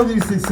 Kanal 180